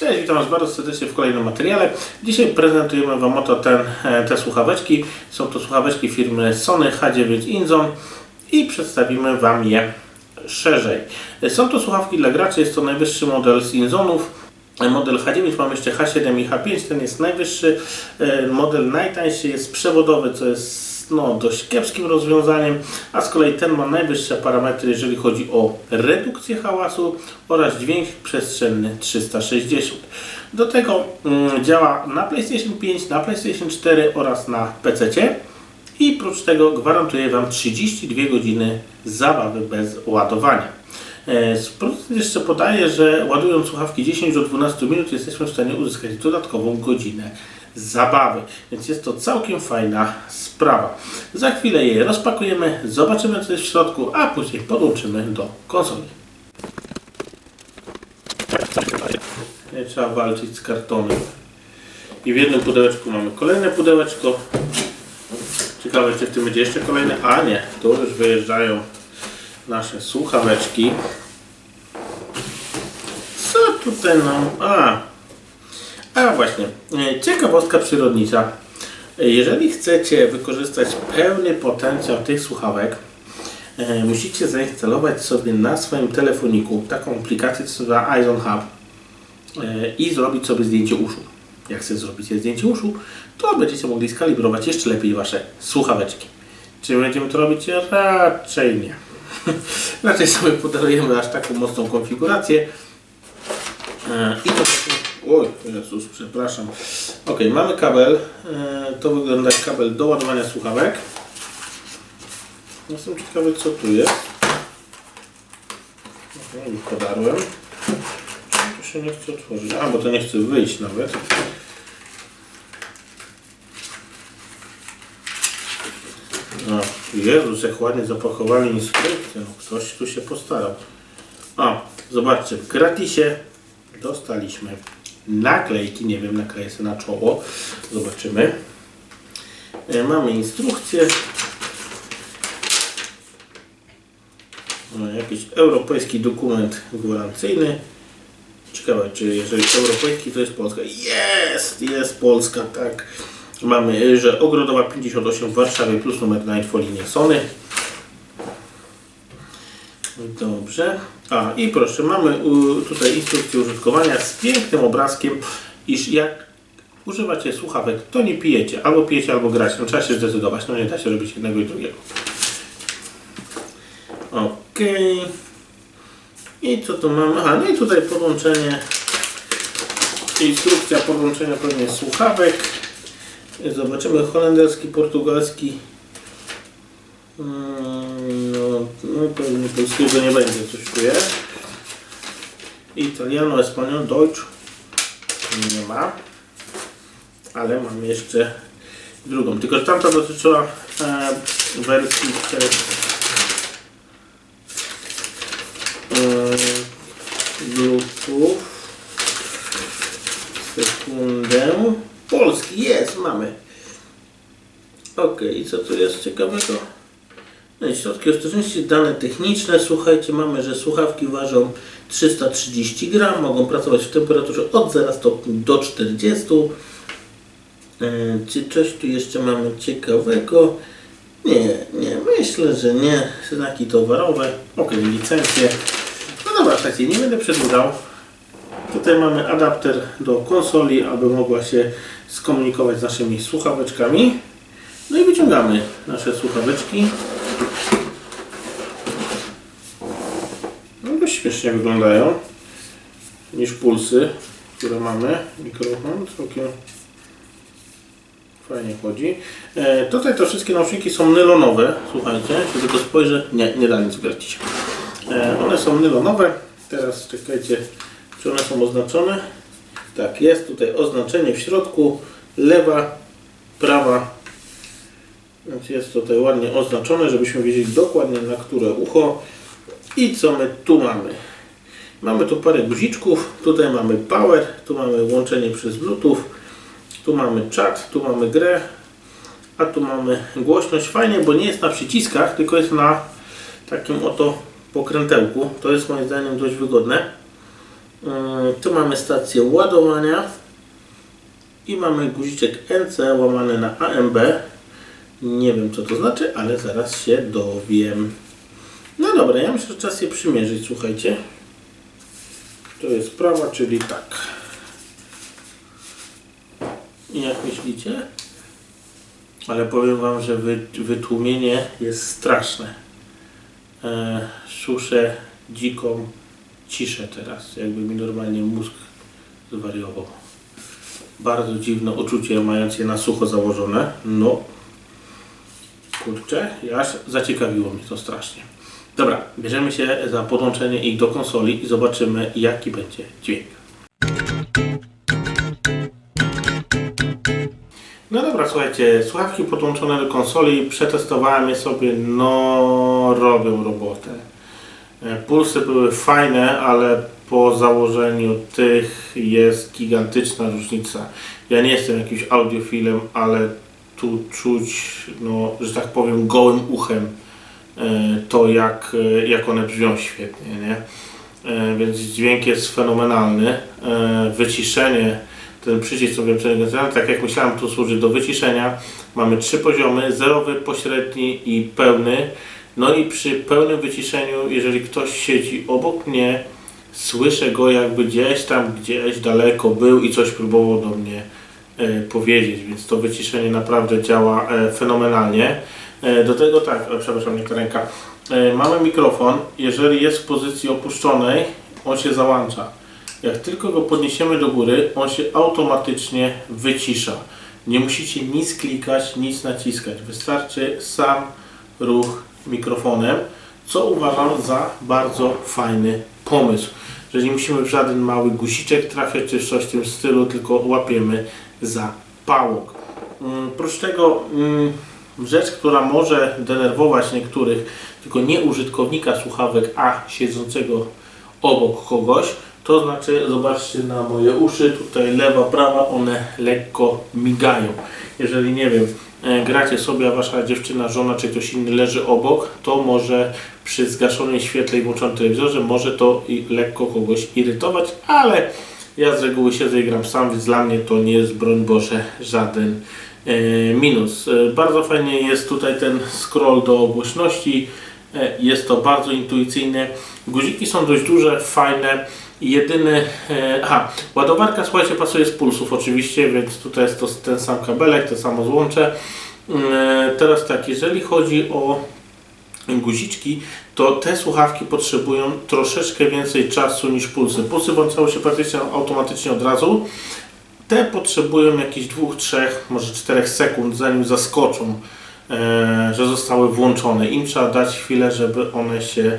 Cześć, witam Was bardzo serdecznie w kolejnym materiale. Dzisiaj prezentujemy Wam oto ten, e, te słuchaweczki. Są to słuchaweczki firmy Sony H9 Inzon i przedstawimy Wam je szerzej. E, Są to słuchawki dla graczy, jest to najwyższy model z Inzonów. E, Model H9 mam jeszcze H7 i H5, ten jest najwyższy. Model najtańszy jest przewodowy, co jest no, dość kiepskim rozwiązaniem, a z kolei ten ma najwyższe parametry, jeżeli chodzi o redukcję hałasu oraz dźwięk przestrzenny 360. Do tego mm, działa na PlayStation 5, na PlayStation 4 oraz na PC. I prócz tego gwarantuje Wam 32 godziny zabawy bez ładowania. E, Producent jeszcze podaje, że ładując słuchawki 10 do 12 minut jesteśmy w stanie uzyskać dodatkową godzinę zabawy. Więc jest to całkiem fajna sprawa. Za chwilę je rozpakujemy, zobaczymy co jest w środku, a później podłączymy do konsoli. Nie trzeba walczyć z kartonem. I w jednym pudełeczku mamy kolejne pudełeczko. Ciekawe, czy w tym będzie jeszcze kolejne. A nie, tu już wyjeżdżają nasze słuchaweczki. Co tutaj nam... A, a właśnie, e, ciekawostka przyrodnicza. Jeżeli chcecie wykorzystać pełny potencjał tych słuchawek, e, musicie zainstalować sobie na swoim telefoniku taką aplikację, co nazywa Eyes Hub e, i zrobić sobie zdjęcie uszu. Jak sobie zrobicie zdjęcie uszu, to będziecie mogli skalibrować jeszcze lepiej Wasze słuchaweczki. Czy będziemy to robić? Raczej nie. Raczej sobie podarujemy aż taką mocną konfigurację. I to Oj, Jezus, przepraszam. Ok, mamy kabel. E, To wygląda jak kabel do ładowania słuchawek. Jestem ciekawy, co tu jest. Ok, już podarłem. To się nie chce otworzyć? A, bo to nie chce wyjść nawet. No, Jezus, jak ładnie zapakowali instrukcję. Ktoś tu się postarał. A, zobaczcie, w gratisie dostaliśmy naklejki, nie wiem, nakleję sobie na czoło, zobaczymy. E, Mamy instrukcję. No, jakiś europejski dokument gwarancyjny. Ciekawe, czy jeżeli europejski, to jest Polska. Jest, jest Polska, tak. Mamy, że Ogrodowa 58 w Warszawie plus numer na infolinie Sony. Dobrze. A i proszę, mamy tutaj instrukcję użytkowania z pięknym obrazkiem, iż jak używacie słuchawek, to nie pijecie. Albo pijecie, albo gracie. No, trzeba się zdecydować. No nie da się robić jednego i drugiego. Ok. I co tu mamy? Aha, no i tutaj podłączenie. Instrukcja podłączenia pewnie słuchawek. Zobaczymy holenderski, portugalski. Mm, No, no pewnie polskiego nie będzie, coś jest. Italiano, Espanol, Deutsch. Nie ma. Ale mam jeszcze drugą. Tylko tamta dotyczyła e, wersji e, Bluetooth. Sekundę. Polski jest, mamy. Ok, i co tu jest ciekawego? No środki ostrożności, dane techniczne. Słuchajcie, mamy, że słuchawki ważą 330 gram, mogą pracować w temperaturze od 0 stopni do 40. E, Czy coś tu jeszcze mamy ciekawego? Nie, nie, myślę, że nie. Znaki towarowe, ok, licencje. No dobra, słuchajcie, nie będę przedłużał. Tutaj mamy adapter do konsoli, aby mogła się skomunikować z naszymi słuchaweczkami. No i wyciągamy nasze słuchaweczki. No dość śmiesznie wyglądają niż pulsy, które mamy. Mikrofon całkiem fajnie chodzi. E, tutaj te wszystkie nauszniki są nylonowe. Słuchajcie, czy tylko spojrzę. Nie, nie da nic grać. E, one są nylonowe. Teraz czekajcie, czy one są oznaczone. Tak, jest tutaj oznaczenie w środku. Lewa, prawa więc jest tutaj ładnie oznaczone, żebyśmy wiedzieli dokładnie na które ucho i co my tu mamy. Mamy tu parę guziczków, tutaj mamy power, tu mamy łączenie przez bluetooth, tu mamy czat, tu mamy grę, a tu mamy głośność. Fajnie, bo nie jest na przyciskach, tylko jest na takim oto pokrętełku. To jest moim zdaniem dość wygodne. Yy, Tu mamy stację ładowania i mamy guziczek NC łamane na AMB. Nie wiem co to znaczy, ale zaraz się dowiem. No dobra, ja myślę, że czas je przymierzyć, słuchajcie. To jest prawa, czyli tak. I jak myślicie? Ale powiem Wam, że wy, wytłumienie jest straszne. E, słyszę dziką ciszę teraz, jakby mi normalnie mózg zwariował. Bardzo dziwne uczucie, mając je na sucho założone. No, kurczę, aż zaciekawiło mnie to strasznie. Dobra, bierzemy się za podłączenie ich do konsoli i zobaczymy, jaki będzie dźwięk. No dobra, słuchajcie, słuchawki podłączone do konsoli, przetestowałem je sobie, no robią robotę. E, Pulsy były fajne, ale po założeniu tych jest gigantyczna różnica. Ja nie jestem jakimś audiofilem, ale tu czuć, no, że tak powiem, gołym uchem e, to, jak, e, jak one brzmią świetnie, nie? E, Więc dźwięk jest fenomenalny. Wyciszenie, ten przycisk przenegacyjny, tak jak myślałem, tu służy do wyciszenia. Mamy trzy poziomy, zerowy, pośredni i pełny. No i przy pełnym wyciszeniu, jeżeli ktoś siedzi obok mnie, słyszę go jakby gdzieś tam, gdzieś daleko był i coś próbował do mnie powiedzieć, więc to wyciszenie naprawdę działa e, fenomenalnie. E, do tego tak, e, przepraszam, nie ta ręka. E, mamy mikrofon, jeżeli jest w pozycji opuszczonej, on się załącza. Jak tylko go podniesiemy do góry, on się automatycznie wycisza. Nie musicie nic klikać, nic naciskać. Wystarczy sam ruch mikrofonem, co uważam za bardzo fajny pomysł. Że nie musimy w żaden mały guziczek trafiać czy coś w tym stylu, tylko łapiemy za pałok. Mm, Oprócz tego mm, rzecz, która może denerwować niektórych, tylko nie użytkownika słuchawek, a siedzącego obok kogoś, to znaczy, zobaczcie na moje uszy, tutaj lewa, prawa, one lekko migają. Jeżeli nie wiem, e, gracie sobie, a wasza dziewczyna, żona czy ktoś inny leży obok, to może przy zgaszonym świetle i włączonym telewizorze może to lekko kogoś irytować, ale ja z reguły siedzę i gram sam, więc dla mnie to nie jest, broń Boże, żaden e, minus. E, bardzo fajnie jest tutaj ten scroll do głośności, e, jest to bardzo intuicyjne. Guziki są dość duże, fajne. Jedyny, aha, ładowarka, słuchajcie, pasuje z pulsów oczywiście, więc tutaj jest to ten sam kabelek, to samo złącze. E, teraz tak, jeżeli chodzi o guziczki, to te słuchawki potrzebują troszeczkę więcej czasu niż pulsy. Pulsy włączały się praktycznie automatycznie od razu. Te potrzebują jakichś dwóch, trzech, może czterech sekund, zanim zaskoczą, e, że zostały włączone. Im trzeba dać chwilę, żeby one się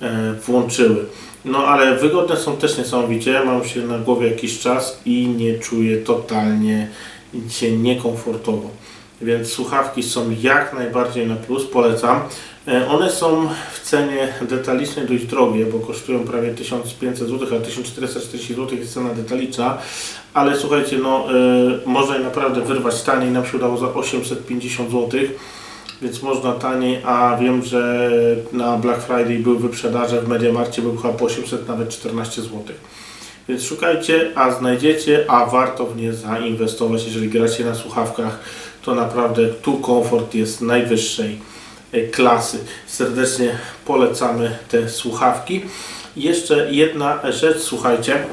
e, włączyły. No ale wygodne są też niesamowicie. Mam się na głowie jakiś czas i nie czuję totalnie się niekomfortowo. Więc słuchawki są jak najbardziej na plus, polecam. E, One są w cenie detalicznej dość drogie, bo kosztują prawie 1500 zł, a 1440 zł jest cena detaliczna. Ale słuchajcie, no e, można je naprawdę wyrwać taniej, nam się udało za 850 zł więc można taniej, a wiem, że na Black Friday były wyprzedaże w Mediamarkcie, był chyba po 800, nawet 14 zł. Więc szukajcie, a znajdziecie, a warto w nie zainwestować, jeżeli gracie na słuchawkach, to naprawdę tu komfort jest najwyższej klasy. Serdecznie polecamy te słuchawki. Jeszcze jedna rzecz, słuchajcie,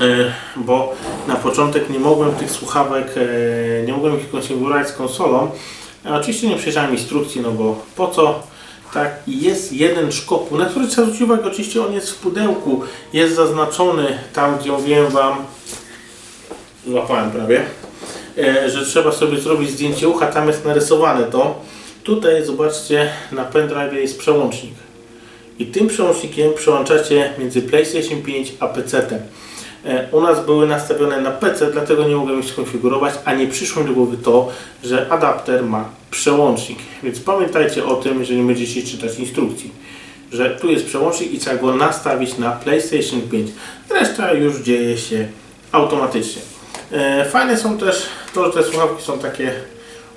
E, bo na początek nie mogłem tych słuchawek, e, nie mogłem ich konfigurować z konsolą. Oczywiście nie przejrzałem instrukcji, no bo po co? Tak, jest jeden szkopuł, na który trzeba zwrócić uwagę, oczywiście on jest w pudełku, jest zaznaczony tam, gdzie mówiłem Wam, złapałem prawie, e, że trzeba sobie zrobić zdjęcie ucha, tam jest narysowane to. Tutaj zobaczcie, na pendrive jest przełącznik. I tym przełącznikiem przełączacie między PlayStation 5 a PC-tem. E, U nas były nastawione na PC, dlatego nie mogłem ich skonfigurować, a nie przyszło mi do głowy to, że adapter ma przełącznik. Więc pamiętajcie o tym, jeżeli będziecie czytać instrukcji, że tu jest przełącznik i trzeba go nastawić na PlayStation 5. Reszta już dzieje się automatycznie. E, Fajne są też to, że te słuchawki są takie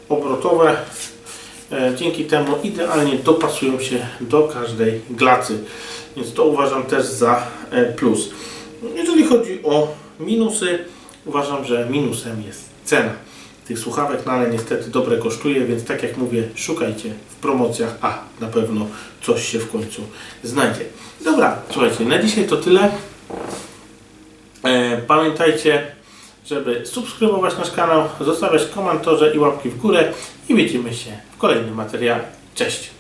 obrotowe. E, Dzięki temu idealnie dopasują się do każdej glacy. Więc to uważam też za e, plus. Jeżeli chodzi o minusy, uważam, że minusem jest cena tych słuchawek, no ale niestety dobre kosztuje, więc tak jak mówię, szukajcie w promocjach, a na pewno coś się w końcu znajdzie. Dobra, słuchajcie, na dzisiaj to tyle. E, Pamiętajcie, żeby subskrybować nasz kanał, zostawiać komentarze i łapki w górę i widzimy się w kolejnym materiale. Cześć!